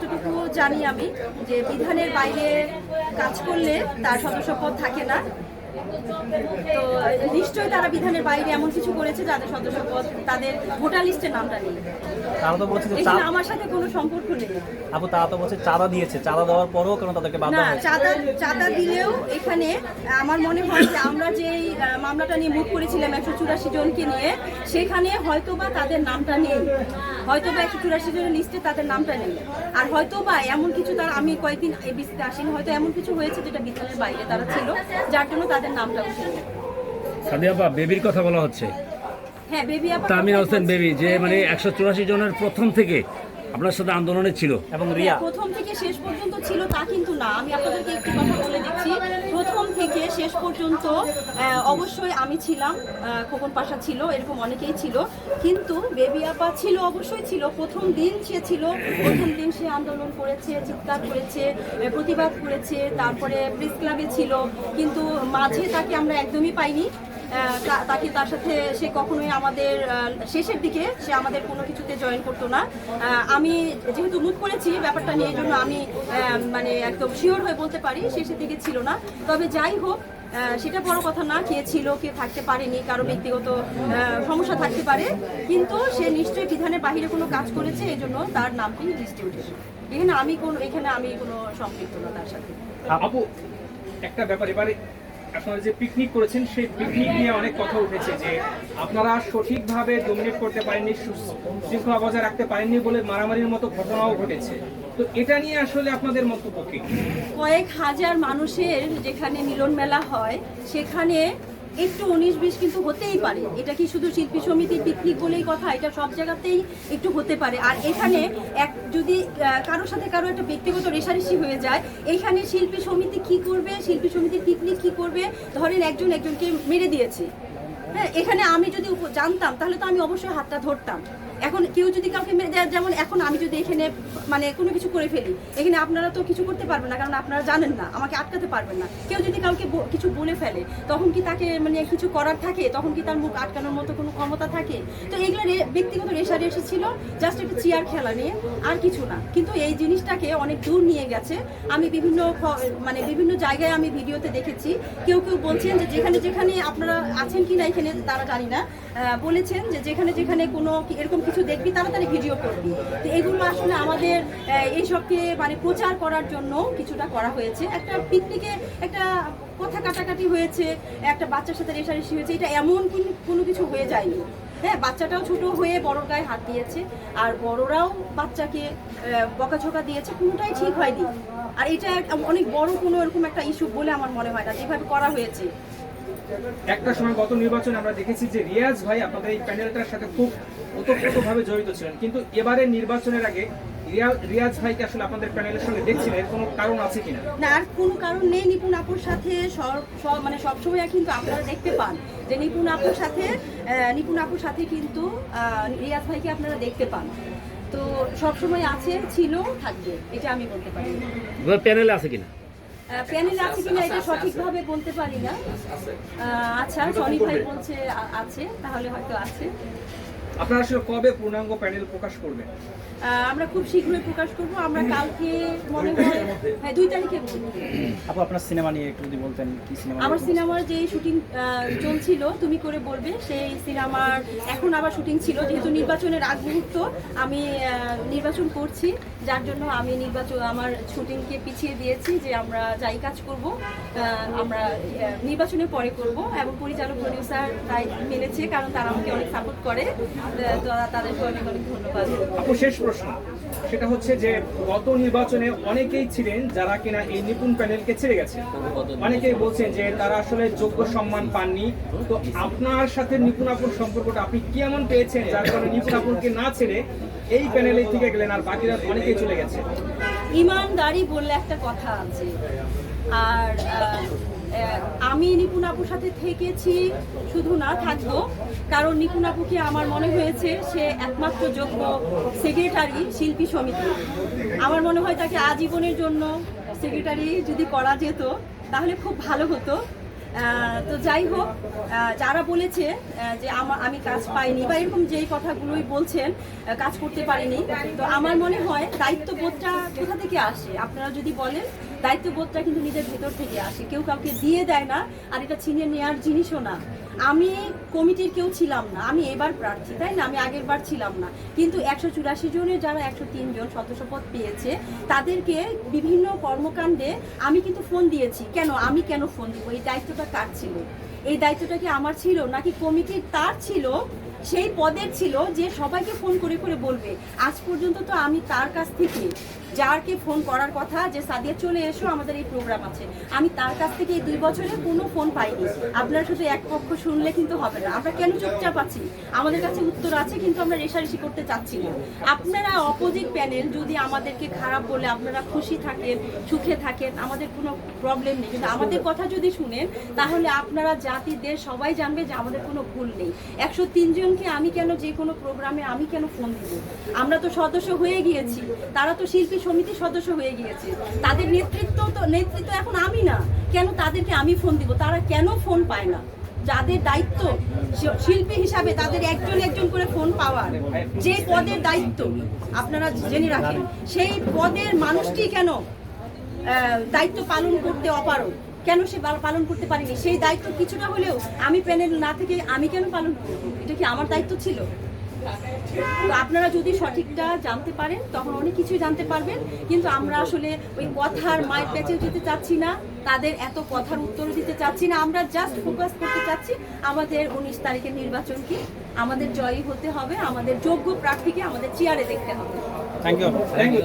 যতটুকু জানি আমি যে বিধানের বাইরে কাজ করলে তার সদস্যপদ থাকে না। তো নিশ্চয়ই তারা বিধানের বাইরে এমন কিছু করেছে যাদের সদস্যপদ তাদের ভোটার লিস্টের নামটা নেই। তারা তো বলছে যে আমার সাথে কোনো সম্পর্ক নেই। আপু তারা তো বলছে চাঁদা দিয়েছে। চাঁদা দেওয়ার পরেও কেন তাদেরকে বাধ্য না চাঁদা চাঁদা দিলেও এখানে আমার মনে হয় যে আমরা যেই মামলাটা নিয়ে মুখ করেছিলাম একশো চুরাশি জনকে নিয়ে সেখানে হয়তোবা তাদের নামটা নেই। হয়তোবা একশো চুরাশি জনের লিস্টে তাদের নামটা নেই। আর হয়তোবা এমন কিছু তার আমি কয়েকদিন এবিসিতে আসিনি হয়তো এমন কিছু হয়েছে যেটা বিধানের বাইরে তারা ছিল যার জন্য তাদের নামটা সাদিয়া আপা বেবির কথা বলা হচ্ছে। হ্যাঁ বেবি আপা তামিনা হোসেন বেবি যে মানে একশো চুরাশি জনের প্রথম থেকে আপনার সাথে আন্দোলনে ছিল। এবং রিয়া। হ্যাঁ, প্রথম থেকে শেষ পর্যন্ত ছিল তা কিন্তু না। আমি আপনাদেরকে একটু কথা বলে দিচ্ছি। প্রথম থেকে শেষ পর্যন্ত অবশ্যই আমি ছিলাম খোকন পাশা ছিল এরকম অনেকেই ছিল। কিন্তু বেবি আপা ছিল অবশ্যই ছিল। প্রথম দিন সে ছিল প্রথম দিন সে আন্দোলন করেছে চিৎকার করেছে প্রতিবাদ করেছে তারপরে প্রেস ক্লাবে ছিল। কিন্তু মাঝে তাকে আমরা একদমই পাইনি। তাকে তার সাথে সে কখনোই আমাদের শেষের দিকে সে আমাদের কোনো কিছুতে জয়েন করতো না। আমি যেহেতু মুখ করেছি ব্যাপারটা নিয়ে জন্য আমি মানে একদম শিওর হয়ে বলতে পারি, শেষের দিকে ছিল না। তবে যাই হোক সেটা বড় কথা না, কে ছিল, কে থাকতে পারেনি, কারও ব্যক্তিগত সমস্যা থাকতে পারে। কিন্তু সে নিশ্চয়ই বিধানের বাহিরে কোনো কাজ করেছে, এই জন্য তার নামটি লিস্টে উঠেছে এখানে আমি কোনো এখানে আমি কোনো সম্পৃক্ত না তার সাথে। আপু, একটা ব্যাপার, এবারে আপনারা যে পিকনিক করেছেন, সেই পিকনিক নিয়ে অনেক কথা উঠেছে যে আপনারা সঠিকভাবে ডোমিনেট করতে পারেননি শৃঙ্খলা বজায় রাখতে পারেননি বলে মারামারির মতো ঘটনাও ঘটেছে। তো এটা নিয়ে আসলে আপনাদের মন্তব্য কয়েক হাজার মানুষের যেখানে মিলন মেলা হয়, সেখানে একটু উনিশ বিশ কিন্তু হতেই পারে। এটা কি শুধু শিল্পী সমিতির পিকনিক বলেই কথা? এটা সব জায়গাতেই একটু হতে পারে। আর এখানে এক যদি কারোর সাথে কারও একটা ব্যক্তিগত রেশারেশি হয়ে যায়, এইখানে শিল্পী সমিতি কি করবে? শিল্পী সমিতির পিকনিক কি করবে? ধরেন একজন একজনকে মেরে দিয়েছে। হ্যাঁ এখানে আমি যদি জানতাম, তাহলে তো আমি অবশ্যই হাতটা ধরতাম। এখন কেউ যদি কাউকে যেমন এখন আমি যদি এখানে মানে কোনো কিছু করে ফেলি, এখানে আপনারা তো কিছু করতে পারবেন না, কারণ আপনারা জানেন না, আমাকে আটকাতে পারবেন না। কেউ যদি কাউকে কিছু বলে ফেলে, তখন কি তাকে মানে কিছু করার থাকে? তখন কি তার মুখ আটকানোর মতো কোনো ক্ষমতা থাকে? তো এগুলো রে- ব্যক্তিগত রেশারে ছিল জাস্ট একটা চেয়ার খেলা নিয়ে, আর কিছু না। কিন্তু এই জিনিসটাকে অনেক দূর নিয়ে গেছে। আমি বিভিন্ন মানে বিভিন্ন জায়গায় আমি ভিডিওতে দেখেছি। কেউ কেউ বলছেন যে যেখানে যেখানে আপনারা আছেন কি না এখানে, তারা জানি না। বলেছেন যে যেখানে যেখানে কোনো এরকম কিছু দেখবি, তাড়াতাড়ি ভিডিও করবি। তো এগুলো আসলে আমাদের এইসবকে মানে প্রচার করার জন্য কিছুটা করা হয়েছে। একটা পিকনিকে একটা কথা কাটাকাটি হয়েছে, একটা বাচ্চার সাথে রেশারেশি হয়েছে, এটা এমন কোনো কিছু হয়ে যায়নি। হ্যাঁ বাচ্চাটাও ছোট হয়ে বড় গায়ে হাত দিয়েছে, আর বড়রাও বাচ্চাকে বকাঝকা দিয়েছে, কোনোটাই ঠিক হয়নি। আর এটা অনেক বড় কোনো এরকম একটা ইস্যু বলে আমার মনে হয় না। যেভাবে করা হয়েছে একটা সময় গত নির্বাচনে আমরা দেখেছি যে রিয়াজ ভাই আপনাদের এই প্যানেলটার সাথে খুব ওতপ্রোতভাবে জড়িত ছিলেন। কিন্তু এবারে নির্বাচনের আগে রিয়াজ ভাইকে আসলে আপনাদের প্যানেলের সঙ্গে দেখছিলেন। কোনো কারণ আছে কিনা? না আর কোনো কারণ নেই নিপুণ আপুর সাথে। সব সব- মানে সবসময় কিন্তু আপনারা দেখতে পান যে নিপুণ আপুর সাথে আহ, নিপুণ আপুর সাথে কিন্তু আহ, রিয়াজ ভাইকে আপনারা দেখতে পান। তো সবসময় আছে ছিল থাকবে। এটা আমি বলতে পারি। প্যানেলে আছে কিনা? প্যানেল আছে কিনা এটা সঠিকভাবে বলতে পারি না। আচ্ছা সনি ভাই বলছে আছে তাহলে হয়তো আছে। আপনারা আসলে কবে পূর্ণাঙ্গ প্যানেল প্রকাশ করবেন? আমরা খুব শীঘ্রই প্রকাশ করব। আমরা কালকে মনে হয় হ্যাঁ দুই তারিখে আপু আপনার সিনেমা নিয়ে একটু যদি বলতেন কি সিনেমা আমার সিনেমার যে শুটিং চলছিল তুমি করে বলবে সেই সিনেমার এখন আবার শুটিং ছিল যেহেতু নির্বাচনের আগ মুহূর্ত আমি নির্বাচন করছি। যার জন্য আমি নির্বাচন আমার শুটিংকে পিছিয়ে দিয়েছি যে আমরা যাই কাজ করব আমরা নির্বাচনের পরে করব এবং পরিচালক প্রডিউসার তাই মেনেছে কারণ তারা আমাকে অনেক সাপোর্ট করে। তো তাদেরকে অনেক অনেক ধন্যবাদ। আপু, শেষ প্রশ্ন। সেটা হচ্ছে যে গত নির্বাচনে অনেকেই ছিলেন যারা কিনা এই নিপুণ প্যানেলকে ছেড়ে গেছে। অনেকেই বলছেন যে তারা আসলে যোগ্য সম্মান পাননি। তো আপনার সাথে নিপুণ আপুর সম্পর্কটা আপনি কি এমন পেয়েছেন যার কারণে নিপুণ আপুরকে না ছেড়ে এই প্যানেলে থেকে গেলেন আর বাকিরা অনেকেই চলে গেছে। ইমানদারি বললে একটা কথা আছে। আর আমি নিপুণ আপুর সাথে থেকেছি, শুধু না থাকব, কারণ নিপুণ আপুকে আমার মনে হয়েছে সে একমাত্র যোগ্য সেক্রেটারি শিল্পী সমিতি। আমার মনে হয় তাকে আজীবনের জন্য সেক্রেটারি যদি করা যেত, তাহলে খুব ভালো হতো। তো যাই হোক যারা বলেছে যে আমার আমি কাজ পাইনি বা এরকম যেই কথাগুলোই বলছেন কাজ করতে পারিনি, তো আমার মনে হয় দায়িত্ববোধটা কোথা থেকে আসে? আপনারা যদি বলেন। দায়িত্ববোধটা কিন্তু নিজের ভেতর থেকে আসে। কেউ কাউকে দিয়ে দেয় না, আর এটা ছিনিয়ে নেওয়ার জিনিসও না। আমি কমিটির কেউ ছিলাম না। আমি এবার প্রার্থী, তাই না? আমি আগের বার ছিলাম না। কিন্তু একশো চুরাশি জনের যারা একশো তিন জন সদস্যপদ পেয়েছে, তাদেরকে বিভিন্ন কর্মকাণ্ডে আমি কিন্তু ফোন দিয়েছি। কেন? আমি কেন ফোন দিব? এই দায়িত্বটা কার ছিল? এই দায়িত্বটা কি আমার ছিল? নাকি কমিটির তার ছিল? সেই পদের ছিল যে সবাইকে ফোন করে করে বলবে। আজ পর্যন্ত তো আমি তার কাছ থেকে যারকে ফোন করার কথা যে, সাদিয়া, চলে এসো, আমাদের এই প্রোগ্রাম আছে। আমি তার কাছ থেকে এই দুই বছরে কোনো ফোন পাইনি। আপনারা শুধু এক পক্ষ শুনলে কিন্তু হবে না। আমরা কেন চুপচাপ আছি? আমাদের কাছে উত্তর আছে, কিন্তু আমরা রেশারেশি করতে চাচ্ছি না। আপনারা অপোজিট প্যানেল যদি আমাদেরকে খারাপ বলে আপনারা খুশি থাকেন, সুখে থাকেন, আমাদের কোনো প্রবলেম নেই। কিন্তু আমাদের কথা যদি শুনেন, তাহলে আপনারা জাতি দেশ সবাই জানবে যে, আমাদের কোনো ভুল নেই। একশো জনকে আমি কেন যে কোনো প্রোগ্রামে আমি কেন ফোন দিব? আমরা তো সদস্য হয়ে গিয়েছি। তারা তো শিল্পী সমিতির সদস্য হয়ে গিয়েছে। তাদের নেতৃত্ব তো নেতৃত্ব এখন আমি না। কেন তাদেরকে আমি ফোন দিব? তারা কেন ফোন পায় না? যাদের দায়িত্ব শিল্পী হিসাবে তাদের একজন একজন করে ফোন পাওয়ার যে পদের দায়িত্ব, আপনারা জেনে রাখেন, সেই পদের মানুষটি কেন দায়িত্ব পালন করতে অপারগ? কেন সে পালন করতে পারেনি? সেই দায়িত্ব কিছুটা হলেও আমি প্যানেল না থেকে আমি কেন পালন করব? এটা কি আমার দায়িত্ব ছিল? তো আপনারা যদি সঠিকটা জানতে পারেন তখন অনেক কিছুই জানতে পারবেন। কিন্তু আমরা আসলে ওই কথার মায়ের প্যাচেও যেতে চাচ্ছি না তাদের এত কথার উত্তর দিতে চাচ্ছি না। আমরা জাস্ট ফোকাস করতে চাচ্ছি আমাদের উনিশ তারিখের নির্বাচনকে। আমাদের জয়ী হতে হবে আমাদের যোগ্য প্রার্থীকে আমাদের চেয়ারে দেখতে হবে। Thank you thank you